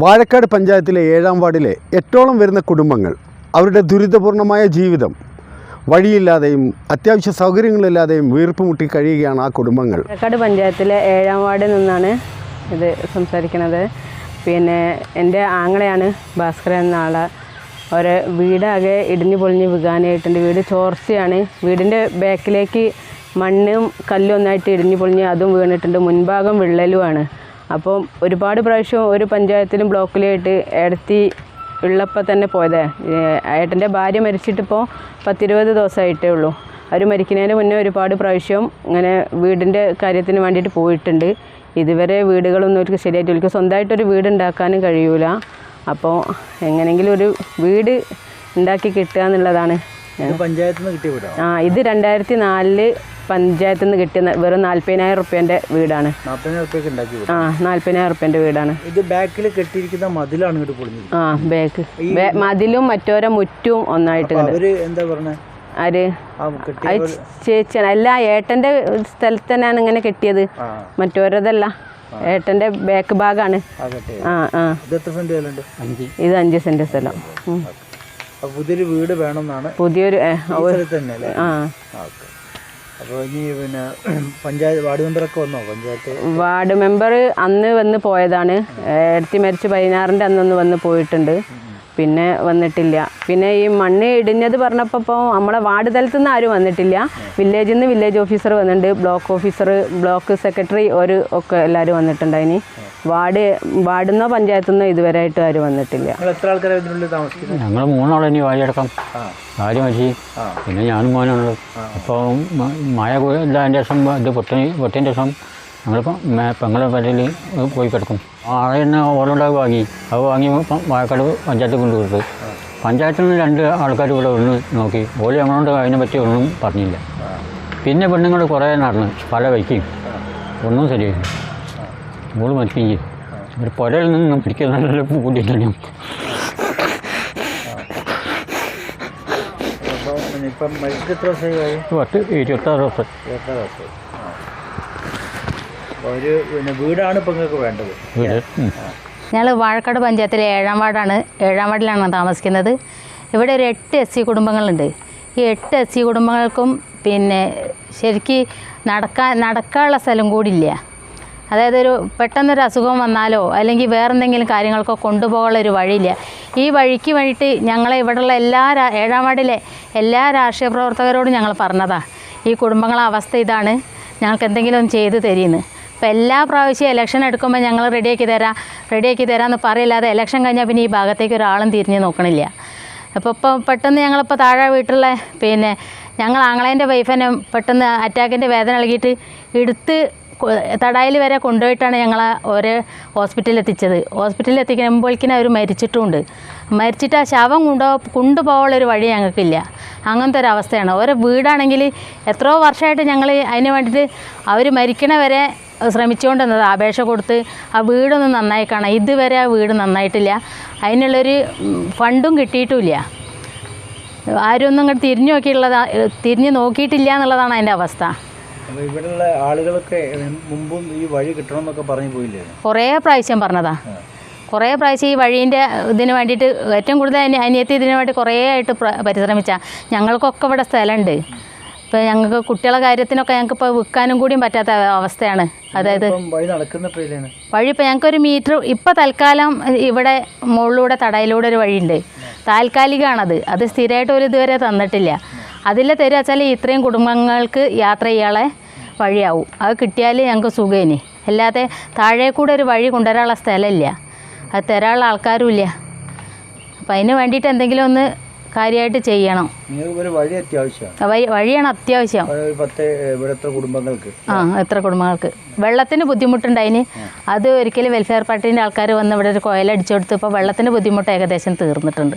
വാഴക്കാട് പഞ്ചായത്തിലെ ഏഴാം വാർഡിലെ എട്ടോളം വരുന്ന കുടുംബങ്ങൾ അവരുടെ ദുരിതപൂർണമായ ജീവിതം വഴിയില്ലാതെയും അത്യാവശ്യ സൗകര്യങ്ങളില്ലാതെയും വീർപ്പുമുട്ടി കഴിയുകയാണ് ആ കുടുംബങ്ങൾ. വാഴക്കാട് പഞ്ചായത്തിലെ ഏഴാം വാർഡിൽ നിന്നാണ് ഇത് സംസാരിക്കുന്നത്. പിന്നെ എന്റെ ആങ്ങളെയാണ് ഭാസ്കരൻ എന്ന ആൾ. ഒരു വീടാകെ ഇടിഞ്ഞു പൊളിഞ്ഞ് വികാനായിട്ടുണ്ട്. വീട് ചോർച്ചയാണ്. വീടിന്റെ ബാക്കിലേക്ക് മണ്ണും കല്ലും ഒന്നായിട്ട് ഇടിഞ്ഞു പൊളിഞ്ഞ് അതും വീണിട്ടുണ്ട്. മുൻഭാഗം വിള്ളലുമാണ്. അപ്പം ഒരുപാട് പ്രാവശ്യം ഒരു പഞ്ചായത്തിലും ബ്ലോക്കിലായിട്ട് ഇടത്തി ഉള്ളപ്പോൾ തന്നെ പോയതേ. ഏട്ടന്റെ ഭാര്യ മരിച്ചിട്ടിപ്പോൾ പത്തിരുപത് ദിവസമായിട്ടേ ഉള്ളൂ. അവർ മരിക്കുന്നതിന് മുന്നേ ഒരുപാട് പ്രാവശ്യം ഇങ്ങനെ വീടിന്റെ കാര്യത്തിന് വേണ്ടിയിട്ട് പോയിട്ടുണ്ട്. ഇതുവരെ വീടുകളൊന്നും അവർക്ക് ശരിയായിട്ട് അവർക്ക് സ്വന്തമായിട്ടൊരു വീട് ഉണ്ടാക്കാനും കഴിയൂല. അപ്പോൾ എങ്ങനെങ്കിലും ഒരു വീട് ഉണ്ടാക്കി കിട്ടുക എന്നുള്ളതാണ്. ആ ഇത് രണ്ടായിരത്തി നാലിൽ പഞ്ചായത്തിൽ നിന്ന് കിട്ടിയ വെറും നാല്പതിനായിരം റുപ്യന്റെ വീടാണ്. ആ നാല്പതിനായിരം റുപ്യന്റെ വീടാണ്. ഇത് ബാക്കിൽ കെട്ടിയിരിക്കുന്ന മതിലാണ് ഇങ്ങോട്ട് പൊളിഞ്ഞത് ആ ബാക്ക്. മതിലും മറ്റോരെ മുറ്റും ഒന്നായിട്ട് എന്താ ആര്? ആ കെട്ടിയ ചേച്ചിയാണ്. അല്ല ഏട്ടന്റെ സ്ഥലത്ത് തന്നെയാണ് ഇങ്ങനെ കെട്ടിയത്. മറ്റോരതല്ല. ഏട്ടന്റെ ബാക്ക് ഭാഗമാണ് ആ ആ ഇത് സെന്റ് അഞ്ച്. സെന്റ് സ്ഥലം. പുതിയൊരു വീട് വേണമെന്നാണ് പുതിയൊരു ആ ഓക്കെ. പഞ്ചായത്ത് വാർഡ് വന്നോ? വാർഡ് മെമ്പർ അന്ന് വന്ന് പോയതാണ്. എടുത്തി മരിച്ച് പതിനാറിന്റെ അന്നൊന്ന് വന്ന് പോയിട്ടുണ്ട്. പിന്നെ വന്നിട്ടില്ല. പിന്നെ ഈ മണ്ണ് ഇടിഞ്ഞത് പറഞ്ഞപ്പോൾ ഇപ്പോൾ നമ്മളെ വാർഡ് തലത്തിൽ നിന്ന് ആരും വന്നിട്ടില്ല. വില്ലേജിൽ നിന്ന് വില്ലേജ് ഓഫീസർ വന്നിട്ടുണ്ട്. ബ്ലോക്ക് ഓഫീസർ ബ്ലോക്ക് സെക്രട്ടറി ഒരു ഒക്കെ എല്ലാവരും വന്നിട്ടുണ്ടായിനി. വാർഡ് വാർഡിൽ നിന്നോ പഞ്ചായത്തു നിന്നോ ഇതുവരെയായിട്ട് ആരും വന്നിട്ടില്ല. ഞങ്ങൾ മൂന്നാളെ ഇനി വാരിയെടുക്കാം ആ. ഭാര്യ മതി പിന്നെ ഞാനും മോനുള്ളത് അപ്പോൾ മഴ ശേഷം ഇത് പൊട്ടി പൊട്ടിന്റെ ശേഷം ഞങ്ങളിപ്പോൾ പെങ്ങളെ പേരിൽ പോയി കിടക്കും. ആളെ തന്നെ ഓരോണ്ടാവ് വാങ്ങി. അത് വാങ്ങി വായക്കാട് വാഴക്കാട് കൊണ്ടു കൊടുത്തു. പഞ്ചായത്തിൽ നിന്ന് രണ്ട് ആൾക്കാർ ഇവിടെ ഒന്ന് നോക്കി. ഓൽ ഞങ്ങളോട് അതിനെ പറ്റി ഒന്നും പറഞ്ഞില്ല. പിന്നെ പെണ്ണുങ്ങൾ കുറേ നടന്ന് പല വയ്ക്കും ഒന്നും ശരിയായില്ല. ഓൾ മരിക്കുകയും ചെയ്തു. ഒരു പുരയിൽ നിന്നും പിടിക്കുന്ന ദിവസമായി? പത്ത് ഇരുപത്താറ് ദിവസം. ഇരുപത്താറ് അപ്പോൾ ഒരു പിന്നെ വീടാണ് ഇപ്പം നിങ്ങൾക്ക് വേണ്ടത്. ഞങ്ങൾ വാഴക്കാട് പഞ്ചായത്തിലെ ഏഴാം വാർഡാണ് ഏഴാം വാർഡിലാണ് താമസിക്കുന്നത്. ഇവിടെ ഒരു എട്ട് എസ് സി കുടുംബങ്ങളുണ്ട്. ഈ എട്ട് എസ് സി കുടുംബങ്ങൾക്കും പിന്നെ ശരിക്ക് നടക്കാൻ നടക്കാനുള്ള സ്ഥലം കൂടിയില്ല അതായത് ഒരു പെട്ടെന്നൊരു അസുഖം വന്നാലോ അല്ലെങ്കിൽ വേറെ എന്തെങ്കിലും കാര്യങ്ങൾക്കോ കൊണ്ടുപോകാനുള്ള ഒരു വഴിയില്ല. ഈ വഴിക്ക് വേണ്ടിയിട്ട് ഞങ്ങളെ ഇവിടെയുള്ള എല്ലാ ഏഴാം വാർഡിലെ എല്ലാ രാഷ്ട്രീയ പ്രവർത്തകരോടും ഞങ്ങൾ പറഞ്ഞതാണ് ഈ കുടുംബങ്ങളെ അവസ്ഥ ഇതാണ്. ഞങ്ങൾക്ക് എന്തെങ്കിലും ഒന്ന് ചെയ്തു തരീന്ന്. അപ്പോൾ എല്ലാ പ്രാവശ്യം ഇലക്ഷൻ എടുക്കുമ്പോൾ ഞങ്ങൾ റെഡിയാക്കി തരാം റെഡിയാക്കി തരാമെന്ന് പറയില്ലാതെ ഇലക്ഷൻ കഴിഞ്ഞാൽ പിന്നെ ഈ ഭാഗത്തേക്ക് ഒരാളും തിരിഞ്ഞ് നോക്കണില്ല. അപ്പോൾ ഇപ്പോൾ പെട്ടെന്ന് ഞങ്ങളിപ്പോൾ താഴെ വീട്ടിലുള്ള പിന്നെ ഞങ്ങൾ ആങ്ങളേന്റെ വൈഫിനെ പെട്ടെന്ന് അറ്റാക്കിന്റെ വേദന നൽകിയിട്ട് എടുത്ത് തടായിൽ വരെ കൊണ്ടുപോയിട്ടാണ് ഞങ്ങൾ ഓരോ ഹോസ്പിറ്റലിൽ എത്തിച്ചത്. ഹോസ്പിറ്റലിൽ എത്തിക്കുമ്പോഴേക്കിനും അവർ മരിച്ചിട്ടുമുണ്ട് മരിച്ചിട്ട് ആ ശവം കൊണ്ടോ കൊണ്ടുപോകാനുള്ളൊരു വഴി ഞങ്ങൾക്കില്ല. അങ്ങനത്തെ ഒരു അവസ്ഥയാണ്. ഓരോ വീടാണെങ്കിൽ എത്രയോ വർഷമായിട്ട് ഞങ്ങൾ അതിന് വേണ്ടിയിട്ട് അവർ മരിക്കണ വരെ ശ്രമിച്ചുകൊണ്ട് വന്നത് അപേക്ഷ കൊടുത്ത് ആ വീടൊന്ന് നന്നായി കാണാം ഇതുവരെ ആ വീട് നന്നായിട്ടില്ല. അതിനുള്ളൊരു ഫണ്ടും കിട്ടിയിട്ടുമില്ല. ആരും ഒന്നും ഇങ്ങോട്ട് തിരിഞ്ഞു നോക്കിയിട്ടുള്ള തിരിഞ്ഞു നോക്കിയിട്ടില്ല എന്നുള്ളതാണ് അതിന്റെ അവസ്ഥ. ഇവിടെയുള്ള ആളുകളൊക്കെ മുമ്പും ഈ വഴി കിട്ടണമെന്നൊക്കെ പറഞ്ഞു പോയില്ലേ? കുറേ പ്രാവശ്യം പറഞ്ഞതാ. കുറേ പ്രാവശ്യം ഈ വഴീന്റെ ഇതിന് വേണ്ടിയിട്ട് ഏറ്റവും കൂടുതൽ അനി അനിയത്തി ഇതിന് വേണ്ടി കുറേ ആയിട്ട് പരിശ്രമിച്ചാൽ പരിശ്രമിച്ച. ഞങ്ങൾക്കൊക്കെ ഇവിടെ സ്ഥലമുണ്ട്. ഇപ്പോൾ ഞങ്ങൾക്ക് കുട്ടികളെ കാര്യത്തിനൊക്കെ ഞങ്ങൾക്ക് ഇപ്പോൾ വിൽക്കാനും കൂടിയും പറ്റാത്ത അവസ്ഥയാണ്. അതായത് വഴി നടക്കുന്ന വഴി ഇപ്പോൾ ഞങ്ങൾക്കൊരു മീറ്റർ ഇപ്പോൾ തൽക്കാലം ഇവിടെ മുകളിലൂടെ തടയിലൂടെ ഒരു വഴിയുണ്ട്. താൽക്കാലികമാണത് അത് സ്ഥിരമായിട്ട് ഒരു ഇതുവരെ തന്നിട്ടില്ല. അതിൽ തരിക വെച്ചാൽ ഇത്രയും കുടുംബങ്ങൾക്ക് യാത്ര ചെയ്യാളെ വഴിയാവും. അത് കിട്ടിയാൽ ഞങ്ങൾക്ക് സുഖേനി. അല്ലാതെ താഴെ കൂടെ ഒരു വഴി കൊണ്ടുവരാനുള്ള സ്ഥലമില്ല. അത് തരാനുള്ള ആൾക്കാരും ഇല്ല അപ്പം അതിന് വേണ്ടിയിട്ട് എന്തെങ്കിലും ഒന്ന് കാര്യമായിട്ട് ചെയ്യണം. വഴി അത്യാവശ്യമാണ്. വഴിയാണ് അത്യാവശ്യം. ആ എത്ര കുടുംബങ്ങൾക്ക്. വെള്ളത്തിന് ബുദ്ധിമുട്ടുണ്ടായിന്. അത് ഒരിക്കലും വെൽഫെയർ പാർട്ടീന്റെ ആൾക്കാർ വന്ന് ഇവിടെ ഒരു കോയലടിച്ചു കൊടുത്ത് ഇപ്പോൾ വെള്ളത്തിന് ബുദ്ധിമുട്ട് ഏകദേശം തീർന്നിട്ടുണ്ട്.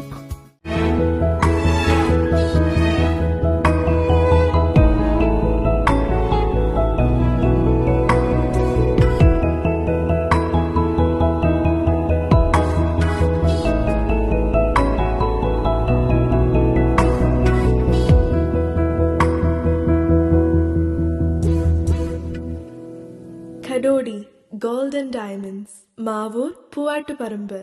Gold and Diamonds, Mavur, Puvattuparambur.